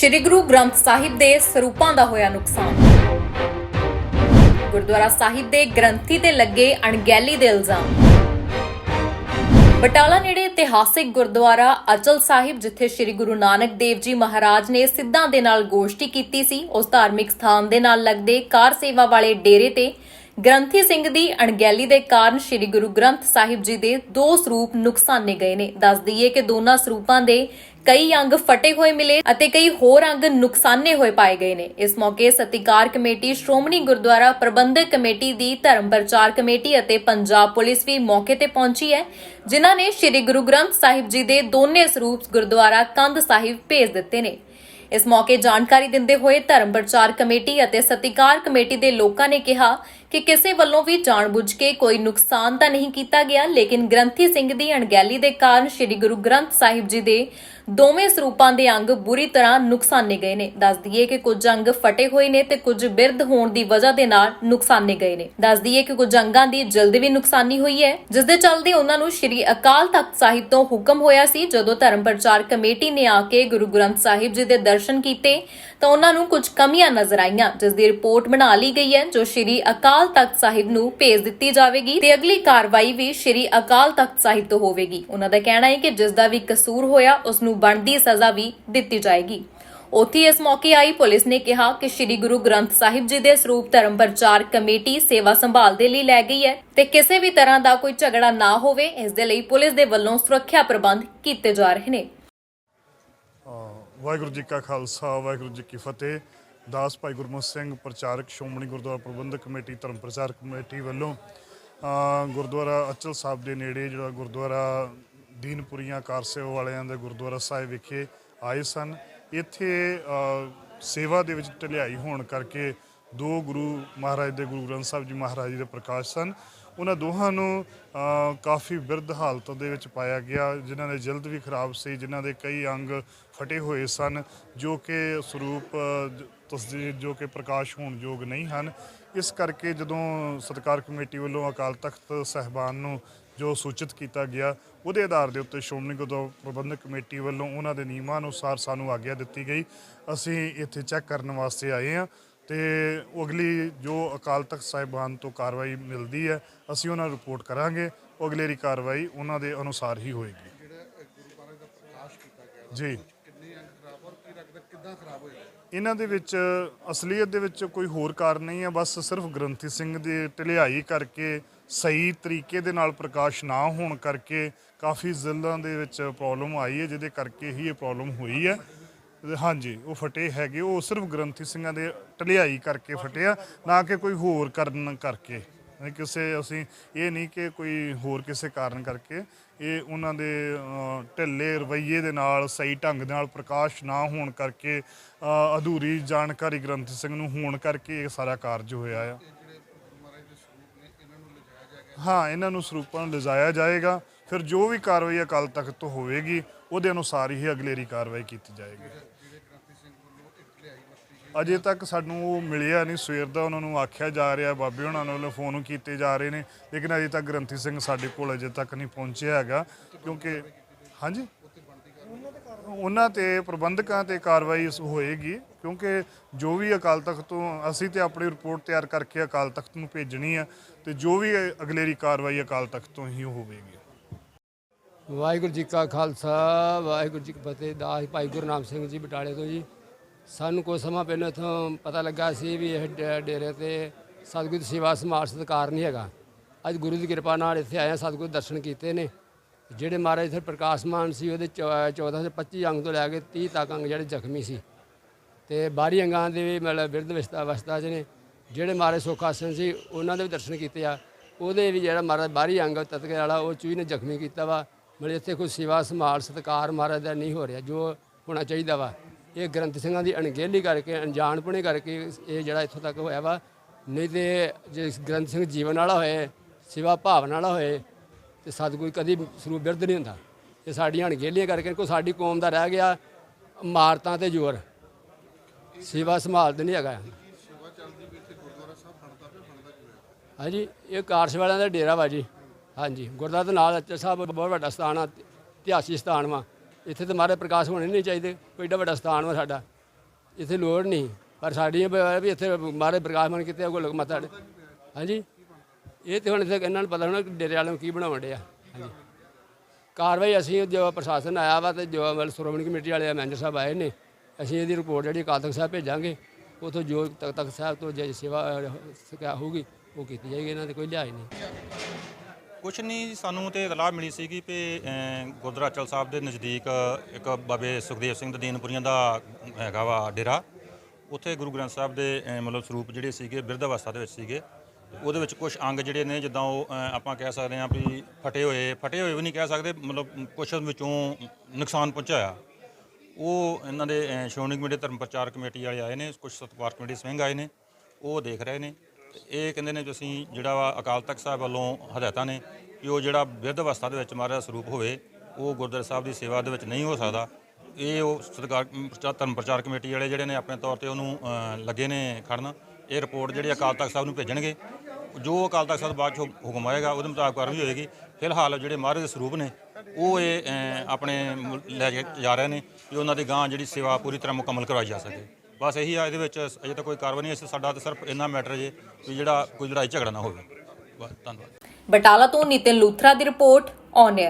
ਸ੍ਰੀ ਗੁਰੂ ਗ੍ਰੰਥ ਸਾਹਿਬ ਦੇ ਸਰੂਪਾਂ ਦਾ ਹੋਇਆ ਨੁਕਸਾਨ। ਗੁਰਦੁਆਰਾ ਸਾਹਿਬ ਦੇ ਗ੍ਰੰਥੀ ਤੇ ਲੱਗੇ ਅਣਗਹਿਲੀ ਦੇ ਇਲਜ਼ਾਮ। ਬਟਾਲਾ ਨੇੜੇ ਇਤਿਹਾਸਿਕ ਗੁਰਦੁਆਰਾ ਅਚਲ ਸਾਹਿਬ, ਜਿੱਥੇ ਸ੍ਰੀ ਗੁਰੂ ਨਾਨਕ ਦੇਵ ਜੀ ਮਹਾਰਾਜ ਨੇ ਸਿੱਧਾਂ ਦੇ ਨਾਲ ਗੋਸ਼ਟੀ ਕੀਤੀ ਸੀ, ਉਸ ਧਾਰਮਿਕ ਸਥਾਨ ਦੇ ਨਾਲ ਲੱਗਦੇ ਕਾਰ ਸੇਵਾ ਵਾਲੇ ਡੇਰੇ ਤੇ ਗ੍ਰੰਥੀ ਸਿੰਘ ਦੀ ਅਣਗਹਿਲੀ ਦੇ ਕਾਰਨ ਸ੍ਰੀ ਗੁਰੂ ਗ੍ਰੰਥ ਸਾਹਿਬ ਜੀ ਦੇ ਦੋ ਸਰੂਪ ਨੁਕਸਾਨੇ ਗਏ ਨੇ। ਦੱਸ ਦਈਏ ਕਿ ਦੋਨਾਂ ਸਰੂਪਾਂ ਦੇ ਕਈ ਅੰਗ ਫਟੇ ਹੋਏ ਮਿਲੇ ਅਤੇ ਕਈ ਹੋਰ ਅੰਗ ਨੁਕਸਾਨੇ ਹੋਏ ਪਾਏ ਗਏ ਨੇ। ਇਸ ਮੌਕੇ ਸਤਿਕਾਰ ਕਮੇਟੀ, ਸ਼੍ਰੋਮਣੀ ਗੁਰਦੁਆਰਾ ਪ੍ਰਬੰਧਕ ਕਮੇਟੀ ਦੀ ਧਰਮ ਪ੍ਰਚਾਰ ਕਮੇਟੀ ਅਤੇ ਪੰਜਾਬ ਪੁਲਿਸ ਵੀ ਮੌਕੇ ਤੇ ਪਹੁੰਚੀ ਹੈ, ਜਿਨ੍ਹਾਂ ਨੇ ਸ੍ਰੀ ਗੁਰੂ ਗ੍ਰੰਥ ਸਾਹਿਬ ਜੀ ਦੇ ਦੋਨੇ ਸਰੂਪ ਗੁਰਦੁਆਰਾ ਕੰਧ ਸਾਹਿਬ ਭੇਜ ਦਿੱਤੇ ਨੇ। ਇਸ ਮੌਕੇ ਜਾਣਕਾਰੀ ਦਿੰਦੇ ਹੋਏ ਧਰਮ ਪ੍ਰਚਾਰ ਕਮੇਟੀ ਅਤੇ ਸਤਿਕਾਰ ਕਮੇਟੀ ਦੇ ਲੋਕਾਂ ਨੇ ਕਿਹਾ ਕਿ ਕਿਸੇ ਵੱਲੋਂ ਵੀ ਜਾਣਬੁੱਝ ਕੇ ਕੋਈ ਨੁਕਸਾਨ ਤਾਂ ਨਹੀਂ ਕੀਤਾ ਗਿਆ, ਲੇਕਿਨ ਗ੍ਰੰਥੀ ਸਿੰਘ ਦੀ ਅਣਗਹਿਲੀ ਦੇ ਕਾਰਨ ਸ੍ਰੀ ਗੁਰੂ ਗ੍ਰੰਥ ਸਾਹਿਬ ਜੀ ਦੇ ਦੋਵੇਂ ਸਰੂਪਾਂ ਦੇ ਅੰਗ ਬੁਰੀ ਤਰ੍ਹਾਂ ਨੁਕਸਾਨੇ ਗਏ ਨੇ। ਦੱਸ ਦਈਏ ਕਿ ਕੁਝ ਅੰਗ ਫਟੇ ਹੋਏ ਨੇ ਤੇ ਕੁਝ ਬਿਰਧ ਹੋਣ ਦੀ ਵਜ੍ਹਾ ਦੇ ਨਾਲ ਨੁਕਸਾਨੇ ਗਏ ਨੇ। ਦੱਸ ਦਈਏ ਕਿ ਕੁਝ ਅੰਗਾਂ ਦੀ ਜਲਦ ਵੀ ਨੁਕਸਾਨੀ ਹੋਈ ਹੈ, ਜਿਸ ਦੇ ਚੱਲਦੇ ਉਹਨਾਂ ਨੂੰ ਸ੍ਰੀ ਅਕਾਲ ਤਖਤ ਸਾਹਿਬ ਤੋਂ ਹੁਕਮ ਹੋਇਆ ਸੀ, ਜਦੋਂ ਧਰਮ ਪ੍ਰਚਾਰ ਕਮੇਟੀ ਨੇ ਆ ਕੇ ਗੁਰੂ ਗ੍ਰੰਥ ਸਾਹਿਬ ਜੀ ਦੇ ਦਰਸ਼ਨ ਕੀਤੇ, ਤਾਂ ਉਹਨਾਂ ਨੂੰ ਕੁਝ ਕਮੀਆਂ ਨਜ਼ਰ ਆਈਆਂ, ਜਿਸ ਦੀ ਰਿਪੋਰਟ ਬਣਾ ਲਈ ਗਈ ਹੈ, ਜੋ ਸ੍ਰੀ ਅਕਾਲ ਤਖਤ ਸਾਹਿਬ ਨੂੰ ਭੇਜ ਦਿੱਤੀ ਜਾਵੇਗੀ ਤੇ ਅਗਲੀ ਕਾਰਵਾਈ ਵੀ ਸ੍ਰੀ ਅਕਾਲ ਤਖਤ ਸਾਹਿਬ ਤੋਂ ਹੋਵੇਗੀ। ਉਹਨਾਂ ਦਾ ਕਹਿਣਾ ਹੈ ਕਿ ਜਿਸ ਦਾ ਵੀ ਕਸੂਰ ਹੋਇਆ, ਉਸ ਨੂੰ ਬਣਦੀ ਸਜ਼ਾ ਵੀ ਦਿੱਤੀ ਜਾਏਗੀ। ਉੱਥੇ ਇਸ ਮੌਕੇ ਆਈ ਪੁਲਿਸ ਨੇ ਕਿਹਾ ਕਿ ਸ੍ਰੀ ਗੁਰੂ ਗ੍ਰੰਥ ਸਾਹਿਬ ਜੀ ਦੇ ਸਰੂਪ ਧਰਮ ਪ੍ਰਚਾਰ ਕਮੇਟੀ ਸੇਵਾ ਸੰਭਾਲ ਦੇ ਲਈ ਲੈ ਗਈ ਹੈ ਤੇ ਕਿਸੇ ਵੀ ਤਰ੍ਹਾਂ ਦਾ ਕੋਈ ਝਗੜਾ ਨਾ ਹੋਵੇ, ਇਸ ਦੇ ਲਈ ਪੁਲਿਸ ਦੇ ਵੱਲੋਂ ਸੁਰੱਖਿਆ ਪ੍ਰਬੰਧ ਕੀਤੇ ਜਾ ਰਹੇ ਨੇ। ਵਾਹਿਗੁਰੂ ਜੀ ਕਾ ਖਾਲਸਾ, ਵਾਹਿਗੁਰੂ ਜੀ ਕੀ ਫਤਿਹ। ਦਾਸ ਭਾਈ ਗੁਰਮੁਖ ਸਿੰਘ, ਪ੍ਰਚਾਰਕ ਸ਼੍ਰੋਮਣੀ ਗੁਰਦੁਆਰਾ ਪ੍ਰਬੰਧਕ ਕਮੇਟੀ, ਧਰਮ ਪ੍ਰਚਾਰ ਕਮੇਟੀ ਵੱਲੋਂ ਗੁਰਦੁਆਰਾ ਅਚਲ ਸਾਹਿਬ ਦੇ ਨੇੜੇ ਜਿਹੜਾ ਗੁਰਦੁਆਰਾ ਦੀਨਪੁਰੀਆਂ ਕਾਰਸੇਵਾ ਵਾਲਿਆਂ ਦੇ ਗੁਰਦੁਆਰਾ ਸਾਹਿਬ ਵਿਖੇ ਆਏ ਸਨ। ਇੱਥੇ ਸੇਵਾ ਦੇ ਵਿੱਚ ਢਲਿਆਈ ਹੋਣ ਕਰਕੇ ਦੋ ਗੁਰੂ ਮਹਾਰਾਜ ਦੇ, ਗੁਰੂ ਗ੍ਰੰਥ ਸਾਹਿਬ ਜੀ ਮਹਾਰਾਜ ਜੀ ਦੇ ਪ੍ਰਕਾਸ਼ ਸਨ। ਉਹਨਾਂ ਦੋਹਾਂ ਨੂੰ ਕਾਫੀ ਬਿਰਧ ਹਾਲਤ ਦੇ ਵਿੱਚ ਪਾਇਆ ਗਿਆ ਜਿਨ੍ਹਾਂ ਦੇ ਜਲਦ ਵੀ ਖਰਾਬ ਸੀ ਜਿਨ੍ਹਾਂ ਦੇ ਕਈ ਅੰਗ ਫਟੇ ਹੋਏ ਸਨ ਜੋ ਕਿ ਸਰੂਪ ਅਹ, ਤਸਦੀਰ ਜੋ ਕਿ ਪ੍ਰਕਾਸ਼ ਹੋਣ ਯੋਗ ਨਹੀਂ ਹਨ। ਇਸ ਕਰਕੇ ਜਦੋਂ ਸਤਕਾਰ ਕਮੇਟੀ ਵੱਲੋਂ ਅਕਾਲ ਤਖਤ ਸਹਿਬਾਨ ਨੂੰ ਜੋ ਸੂਚਿਤ ਕੀਤਾ ਗਿਆ ਉਹਦੇ ਆਧਾਰ ਦੇ ਉੱਤੇ ਸ਼੍ਰੋਮਣੀ ਗੁਰਦੁਆਰਾ ਪ੍ਰਬੰਧਕ ਕਮੇਟੀ ਵੱਲੋਂ ਉਹਨਾਂ ਦੇ ਨਿਯਮਾਂ ਅਨੁਸਾਰ ਸਾਨੂੰ ਆਗਿਆ ਦਿੱਤੀ ਗਈ। ਅਸੀਂ ਇੱਥੇ ਚੈੱਕ ਕਰਨ ਵਾਸਤੇ ਆਏ ਹਾਂ। ਤੇ ਅਗਲੀ ਜੋ ਅਕਾਲ ਤਖਤ ਸਾਹਿਬਾਨ ਤੋਂ ਕਾਰਵਾਈ ਮਿਲਦੀ ਹੈ, ਅਸੀਂ ਉਹਨਾਂ ਨੂੰ ਰਿਪੋਰਟ ਕਰਾਂਗੇ। ਅਗਲੇਰੀ ਕਾਰਵਾਈ ਉਹਨਾਂ ਦੇ ਅਨੁਸਾਰ ਹੀ ਹੋਏਗੀ। ਜੀ। ਇਹਨਾਂ ਦੇ ਵਿੱਚ, ਅਸਲੀਅਤ ਦੇ ਵਿੱਚ ਕੋਈ ਹੋਰ ਕਾਰਨ ਨਹੀਂ ਹੈ, ਬਸ ਸਿਰਫ ਗ੍ਰੰਥੀ ਸਿੰਘ ਦੀ ਢਲਿਆਈ ਕਰਕੇ, ਸਹੀ ਤਰੀਕੇ ਦੇ ਨਾਲ ਪ੍ਰਕਾਸ਼ ਨਾ ਹੋਣ ਕਰਕੇ ਕਾਫੀ ਜ਼ਿਲ੍ਹਿਆਂ ਦੇ ਵਿੱਚ ਪ੍ਰੋਬਲਮ ਆਈ ਹੈ, ਜਿਹਦੇ ਕਰਕੇ ਹੀ ਇਹ ਪ੍ਰੋਬਲਮ ਹੋਈ ਹੈ। ਹਾਂਜੀ ਉਹ ਫਟੇ ਹੈਗੇ ਉਹ ਸਿਰਫ ਗ੍ਰੰਥੀ ਸਿੰਘਾਂ ਦੇ ਢਲਿਆਈ ਕਰਕੇ ਫਟਿਆ ਨਾ ਕਿ ਕੋਈ ਹੋਰ ਕਾਰਨ ਕਰਕੇ। ਨਹੀਂ ਕਿਸੇ ਅਸੀਂ ਇਹ ਨਹੀਂ ਕਿ ਕੋਈ ਹੋਰ ਕਿਸੇ ਕਾਰਨ ਕਰਕੇ ਇਹ ਉਹਨਾਂ ਦੇ ਢਿੱਲੇ ਰਵੱਈਏ ਦੇ ਨਾਲ ਸਹੀ ਢੰਗ ਦੇ ਨਾਲ ਪ੍ਰਕਾਸ਼ ਨਾ ਹੋਣ ਕਰਕੇ ਅਧੂਰੀ ਜਾਣਕਾਰੀ ਗ੍ਰੰਥੀ ਸਿੰਘ ਨੂੰ ਹੋਣ ਕਰਕੇ ਇਹ ਸਾਰਾ ਕਾਰਜ ਹੋਇਆ ਆ। ਹਾਂ ਇਹਨਾਂ ਨੂੰ ਸਰੂਪਾਂ ਨੂੰ ਲਿਜਾਇਆ ਜਾਏਗਾ। ਫਿਰ ਜੋ ਵੀ ਕਾਰਵਾਈ ਅਕਾਲ ਤਖਤ ਤੋਂ ਹੋਵੇਗੀ, ਉਹਦੇ ਅਨੁਸਾਰ ਹੀ ਅਗਲੇਰੀ ਕਾਰਵਾਈ ਕੀਤੀ ਜਾਏਗੀ। ਅਜੇ ਤੱਕ ਸਾਨੂੰ ਉਹ ਮਿਲਿਆ ਨਹੀਂ, ਸਵੇਰ ਦਾ ਉਹਨਾਂ ਨੂੰ ਆਖਿਆ ਜਾ ਰਿਹਾ, ਬਾਬੇ ਉਹਨਾਂ ਨੂੰ ਫੋਨ ਕੀਤੇ ਜਾ ਰਹੇ ਨੇ, ਲੇਕਿਨ ਅਜੇ ਤੱਕ ਗ੍ਰੰਥੀ ਸਿੰਘ ਸਾਡੇ ਕੋਲ ਅਜੇ ਤੱਕ ਨਹੀਂ ਪਹੁੰਚਿਆ ਹੈਗਾ, ਕਿਉਂਕਿ ਹਾਂਜੀ? ਉਹਨਾਂ ਤੇ ਪ੍ਰਬੰਧਕਾਂ ਤੇ ਕਾਰਵਾਈ ਹੋਏਗੀ, ਕਿਉਂਕਿ ਜੋ ਵੀ ਅਕਾਲ ਤਖਤ ਤੋਂ, ਅਸੀਂ ਤੇ ਆਪਣੀ ਰਿਪੋਰਟ ਤਿਆਰ ਕਰਕੇ ਅਕਾਲ ਤਖਤ ਨੂੰ ਭੇਜਣੀ ਆ, ਤੇ ਜੋ ਵੀ ਅਗਲੇਰੀ ਕਾਰਵਾਈ ਅਕਾਲ ਤਖਤ ਤੋਂ ਹੀ ਹੋਵੇਗੀ। ਵਾਹਿਗੁਰੂ ਜੀ ਕਾ ਖਾਲਸਾ, ਵਾਹਿਗੁਰੂ ਜੀ ਕੀ ਫਤਿਹ। ਦਾਸ ਭਾਈ ਗੁਰਨਾਮ ਸਿੰਘ ਜੀ ਬਟਾਲੇ ਤੋਂ ਜੀ। ਸਾਨੂੰ ਕੁਝ ਸਮਾਂ ਪਹਿਲਾਂ ਇੱਥੋਂ ਪਤਾ ਲੱਗਾ ਸੀ ਵੀ ਇਹ ਡੇ- ਡੇਰੇ ਤੇ ਸਤਿਗੁਰੂ ਦੀ ਸੇਵਾ ਸਮਾਜ ਸਤਿਕਾਰ ਨਹੀਂ ਹੈਗਾ। ਅੱਜ ਗੁਰੂ ਦੀ ਕਿਰਪਾ ਨਾਲ ਇੱਥੇ ਆਏ ਹਾਂ, ਸਤਿਗੁਰੂ ਦੇ ਦਰਸ਼ਨ ਕੀਤੇ ਨੇ। ਜਿਹੜੇ ਮਹਾਰਾਜ ਇੱਥੇ ਪ੍ਰਕਾਸ਼ਮਾਨ ਸੀ, ਉਹਦੇ 14 ਤੋਂ 25 ਅੰਗ ਤੋਂ ਲੈ ਕੇ 30 ਤੱਕ ਅੰਗ ਜਿਹੜੇ ਜ਼ਖਮੀ ਸੀ। ਤੇ ਬਾਹਰੀ ਅੰਗਾਂ ਦੇ ਵੀ ਮਤਲਬ ਬਿਰਧ ਅਵਸਥਾ ਅਵਸਥਾ 'ਚ ਨੇ। ਜਿਹੜੇ ਮਹਾਰਾਜ ਸੁੱਖ ਸੁਖਾਸਨ ਸੀ, ਉਹਨਾਂ ਦੇ ਵੀ ਦਰਸ਼ਨ ਕੀਤੇ ਆ। ਉਹਦੇ ਵੀ ਜਿਹੜਾ ਮਹਾਰਾਜ ਬਾਹਰੀ ਅੰਗ ਤਤਕੇ ਵਾਲਾ, ਉਹ ਚੂਹੀ ਨੇ ਜ਼ਖਮੀ ਕੀਤਾ ਵਾ। ਮਤਲਬ ਇੱਥੇ ਕੋਈ ਸੇਵਾ ਸੰਭਾਲ ਸਤਿਕਾਰ ਮਹਾਰਾਜ ਦਾ ਨਹੀਂ ਹੋ ਰਿਹਾ ਜੋ ਹੋਣਾ ਚਾਹੀਦਾ ਵਾ। ਇਹ ਗ੍ਰੰਥ ਸਿੰਘਾਂ ਦੀ ਅਣਗਹਿਲੀ ਕਰਕੇ ਅਣਜਾਣਪੁਣੇ ਕਰਕੇ ਇਹ ਜਿਹੜਾ ਇੱਥੋਂ ਤੱਕ ਹੋਇਆ ਵਾ। ਨਹੀਂ ਤੇ ਜੇ ਗ੍ਰੰਥ ਸਿੰਘ ਜੀਵਨ ਵਾਲਾ ਹੋਏ ਸੇਵਾ ਭਾਵਨਾ ਵਾਲਾ ਹੋਏ ਤੇ ਸਤਿਗੁਰੂ ਕਦੀ ਸਰੂਪ ਬਿਰਧ ਨਹੀਂ ਹੁੰਦਾ। ਇਹ ਸਾਡੀਆਂ ਅਣਗਹਿਲੀਆਂ ਕਰਕੇ ਕੋਈ ਸਾਡੀ ਕੌਮ ਦਾ ਰਹਿ ਗਿਆ ਮਾਰਤਾਂ ਤੇ ਜ਼ੋਰ। ਸੇਵਾ ਸੰਭਾਲ ਤੇ ਨਹੀਂ ਹੈਗਾ। ਹਾਂਜੀ ਇਹ ਕਾਰਸ਼ ਵਾਲਿਆਂ ਦਾ ਡੇਰਾ ਵਾ ਜੀ। ਹਾਂਜੀ, ਗੁਰਦੁਆਰਾ ਦੇ ਨਾਲ ਸਾਹਿਬ ਬਹੁਤ ਵੱਡਾ ਸਥਾਨ ਆ, ਇਤਿਹਾਸਿਕ ਸਥਾਨ ਵਾ। ਇੱਥੇ ਤੇ ਮਹਾਰਾਜ ਪ੍ਰਕਾਸ਼ ਹੋਣੇ ਨਹੀਂ ਚਾਹੀਦੇ, ਕੋਈ ਏਡਾ ਵੱਡਾ ਸਥਾਨ ਵਾ ਸਾਡਾ। ਇੱਥੇ ਲੋੜ ਨਹੀਂ, ਪਰ ਸਾਡੀ ਵੀ ਇੱਥੇ ਮਹਾਰਾਜ ਮਾਰੇ ਪ੍ਰਕਾਸ਼ਮਨ ਕਿਤੇ ਕੋਈ ਲੋਕ ਮਤਾ ਹਾਂਜੀ? ਇਹ ਤੇ ਹੁਣ ਇੱਥੇ ਇਹਨਾਂ ਨੂੰ ਪਤਾ ਹੋਣਾ ਕਿ ਡੇਰੇ ਵਾਲਿਆਂ ਨੂੰ ਕੀ ਬਣਾਉਣ ਡਿਆ। ਹਾਂਜੀ। ਕਾਰਵਾਈ ਅਸੀਂ ਜੋ ਪ੍ਰਸ਼ਾਸਨ ਆਇਆ ਵਾ ਤੇ ਜੋ ਮਤਲਬ ਸ਼੍ਰੋਮਣੀ ਕਮੇਟੀ ਵਾਲੇ ਮੈਨੇਜਰ ਸਾਹਿਬ ਆਏ ਨੇ, ਅਸੀਂ ਇਹਦੀ ਰਿਪੋਰਟ ਜਿਹੜੀ ਅਕਾਲ ਤਖਤ ਸਾਹਿਬ ਭੇਜਾਂਗੇ, ਉਥੋਂ ਜੋ ਤਖਤ ਤਖਤ ਸਾਹਿਬ ਤੋਂ ਜੇ ਸੇਵਾ ਹੋਊਗੀ, ਉਹ ਕੀਤੀ ਜਾਏਗੀ, ਇਹਨਾਂ ਦੇ ਕੋਈ ਲਿਹਾਜ਼ ਨਹੀਂ। ਕੁਛ ਨਹੀਂ ਸਾਨੂੰ ਤੇ ਇਤਲਾਹ ਮਿਲੀ ਸੀਗੀ ਕਿ ਅਮ, ਗੁਰਦੁਆਰਾ ਅਚਲ ਸਾਹਿਬ ਦੇ ਨਜ਼ਦੀਕ ਇੱਕ ਬਾਬੇ ਸੁਖਦੇਵ ਸਿੰਘ ਦੀਨਪੁਰੀਆਂ ਦਾ ਹੈਗਾ ਵਾ ਡੇਰਾ। ਉੱਥੇ ਗੁਰੂ ਗ੍ਰੰਥ ਸਾਹਿਬ ਦੇ ਮਤਲਬ ਸਰੂਪ ਜਿਹੜੇ ਸੀਗੇ ਬਿਰਧ ਅਵਸਥਾ ਦੇ ਵਿੱਚ ਸੀਗੇ। ਉਹਦੇ ਵਿੱਚ ਕੁਝ ਅੰਗ ਜਿਹੜੇ ਨੇ ਜਿੱਦਾਂ ਉਹ ਆਪਾਂ ਕਹਿ ਸਕਦੇ ਹਾਂ ਵੀ ਫਟੇ ਹੋਏ ਫਟੇ ਹੋਏ ਵੀ ਨਹੀਂ ਕਹਿ ਸਕਦੇ ਮਤਲਬ ਕੁਝ ਵਿੱਚੋਂ ਨੁਕਸਾਨ ਪਹੁੰਚਾਇਆ। ਉਹ ਇਹਨਾਂ ਦੇ ਸ਼੍ਰੋਮਣੀ ਕਮੇਟੀ ਧਰਮ ਪ੍ਰਚਾਰ ਕਮੇਟੀ ਵਾਲੇ ਆਏ ਨੇ ਕੁਝ ਸਤਿਕਾਰ ਕਮੇਟੀ ਸਿੰਘ ਆਏ ਨੇ ਉਹ ਦੇਖ ਰਹੇ ਨੇ। ਇਹ ਕਹਿੰਦੇ ਨੇ ਕਿ ਅਸੀਂ ਜਿਹੜਾ ਵਾ ਅਕਾਲ ਤਖਤ ਸਾਹਿਬ ਵੱਲੋਂ ਹਦਾਇਤਾਂ ਨੇ ਕਿ ਉਹ ਜਿਹੜਾ ਬਿਰਧ ਅਵਸਥਾ ਦੇ ਵਿੱਚ ਮਹਾਰਾਜ ਦਾ ਸਰੂਪ ਹੋਵੇ, ਉਹ ਗੁਰਦੁਆਰਾ ਸਾਹਿਬ ਦੀ ਸੇਵਾ ਦੇ ਵਿੱਚ ਨਹੀਂ ਹੋ ਸਕਦਾ। ਇਹ ਉਹ ਸਤਿਕਾਰ ਧਰਮ ਪ੍ਰਚਾਰ ਕਮੇਟੀ ਵਾਲੇ ਜਿਹੜੇ ਨੇ ਆਪਣੇ ਤੌਰ ਤੇ ਉਹਨੂੰ ਲੱਗੇ ਨੇ ਖੜਨ। ਇਹ ਰਿਪੋਰਟ ਜਿਹੜੀ ਅਕਾਲ ਤਖਤ ਸਾਹਿਬ ਨੂੰ ਭੇਜਣਗੇ। ਜੋ ਅਕਾਲ ਤਖਤ ਸਾਹਿਬ ਬਾਅਦ 'ਚੋਂ ਹੁਕਮ ਆਏਗਾ, ਉਹਦੇ ਮੁਤਾਬਕ ਕਾਰਵਾਈ ਹੋਏਗੀ। ਫਿਲਹਾਲ ਜਿਹੜੇ ਮਹਾਰਾਜ ਦੇ ਸਰੂਪ ਨੇ, ਉਹ ਇਹ ਆਪਣੇ ਲੈ ਕੇ ਜਾ ਰਹੇ ਨੇ ਕਿ ਉਹਨਾਂ ਦੀ ਗਾਂ ਜਿਹੜੀ ਸੇਵਾ ਪੂਰੀ ਤਰ੍ਹਾਂ ਮੁਕੰਮਲ ਕਰਵਾਈ ਜਾ ਸਕੇ। ਬਸ ਇਹੀ ਆ, ਇਹਦੇ ਵਿੱਚ ਅਜੇ ਤਾਂ ਕੋਈ ਕਾਰਵਾਈ ਨਹੀਂ ਇਸ ਸਾਡਾ ਤਾਂ ਸਿਰਫ ਇੰਨਾ ਮੈਟਰ ਜੇ ਵੀ ਜਿਹੜਾ ਕੋਈ ਲੜਾਈ ਝਗੜਾ ਨਾ ਹੋਵੇ। ਬਸ, ਧੰਨਵਾਦ। ਬਟਾਲਾ ਤੋਂ ਨਿਤਿਨ ਲੂਥਰਾ ਦੀ ਰਿਪੋਰਟ ਔਨ 에ਅਰ